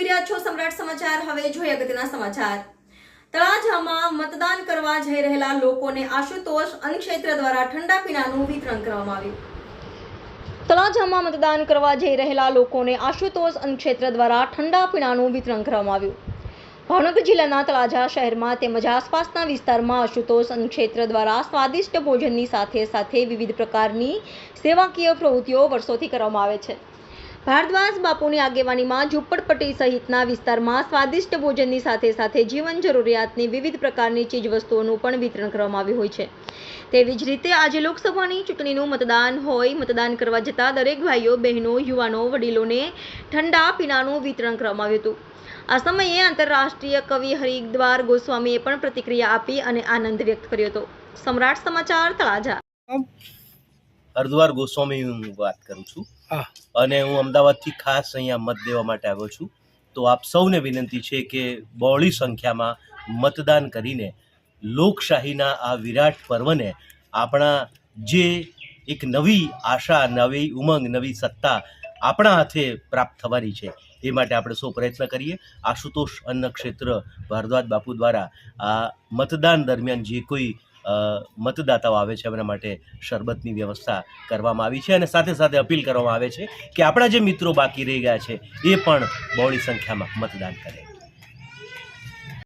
જોઈ રહ્યા છો સમ્રાટ સમાચાર. હવે જોઈએ અગત્યના સમાચાર. તળાજામાં મતદાન કરવા જઈ રહેલા લોકોને આશુતોષ અન્નક્ષેત્ર દ્વારા ઠંડા પીણાનું વિતરણ કરવામાં આવ્યું. તળાજામાં મતદાન કરવા જઈ રહેલા લોકોને આશુતોષ અન્નક્ષેત્ર દ્વારા ઠંડા પીણાનું વિતરણ કરવામાં આવ્યું. ભાવનગર જિલ્લાના તળાજા શહેરમાં તેમજ આસપાસના વિસ્તારમાં આશુતોષ અન્નક્ષેત્ર દ્વારા સ્વાદિષ્ટ ભોજનની સાથે સાથે વિવિધ પ્રકારની સેવાકીય પ્રવૃત્તિઓ વર્ષોથી કરવામાં આવે છે. ભારદ્વાજ બાપુની આગેવાનીમાં ઝુંપડપટ્ટી સહિતના વિસ્તારમાં સ્વાદિષ્ટ ભોજનની સાથે સાથે જીવન જરૂરિયાતની વિવિધ પ્રકારની ચીજવસ્તુઓનું પણ વિતરણ કરવામાં આવ્યું હોય છે. તેવી જ રીતે આજે લોકસભાની ચૂંટણીનું મતદાન હોય, મતદાન કરવા જતા દરેક ભાઈઓ, બહેનો, યુવાનો, વડીલોને ઠંડા પીણાનું વિતરણ કરવામાં આવ્યું હતું. આ સમયે આંતરરાષ્ટ્રીય કવિ હરિદ્વાર ગોસ્વામીએ પણ પ્રતિક્રિયા આપી અને આનંદ વ્યક્ત કર્યો હતો. સમ્રાટ સમાચાર તળાજા. હરદ્વાર ગોસ્વામી હું વાત કરું છું. અને હું અમદાવાદથી ખાસ અહીંયા મત દેવા માટે આવ્યો છું. તો આપ સૌને વિનંતી છે કે બહોળી સંખ્યામાં મતદાન કરીને લોકશાહીના આ વિરાટ પર્વને આપણા જે એક નવી આશા નવી ઉમંગ નવી સત્તા આપણા હાથે પ્રાપ્ત થવાની છે એ માટે આપણે સૌ પ્રયત્ન કરીએ. આશુતોષ અન્ન ક્ષેત્ર ભારદ્વાજ બાપુ દ્વારા આ મતદાન દરમિયાન જે કોઈ મતદાતાઓ આવે છે એમના માટે શરબતની વ્યવસ્થા કરવામાં આવી છે અને સાથે સાથે અપીલ કરવામાં આવે છે કે આપણા જે મિત્રો બાકી રહી ગયા છે એ પણ બહોળી સંખ્યામાં મતદાન કરે.